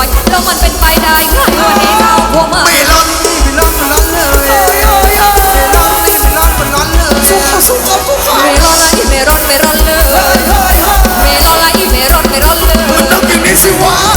อยแล้มันเป็นไปได้ไงวันนี้เราพวกมาไม่ร้อนนี่ไม่ร้อนมัร้อนเลยไม่ร้อนนี่ไม่ร้อนมัร้อนเลยสู้เขาสู้เขาสู้เขาไม่ร้อนละอีไม่ร้อนไม่ร้อนเลยไม่ร้อนละอีไม่ร้อนไม่ร้อนเลยมันต้องอย่นี้สิวะ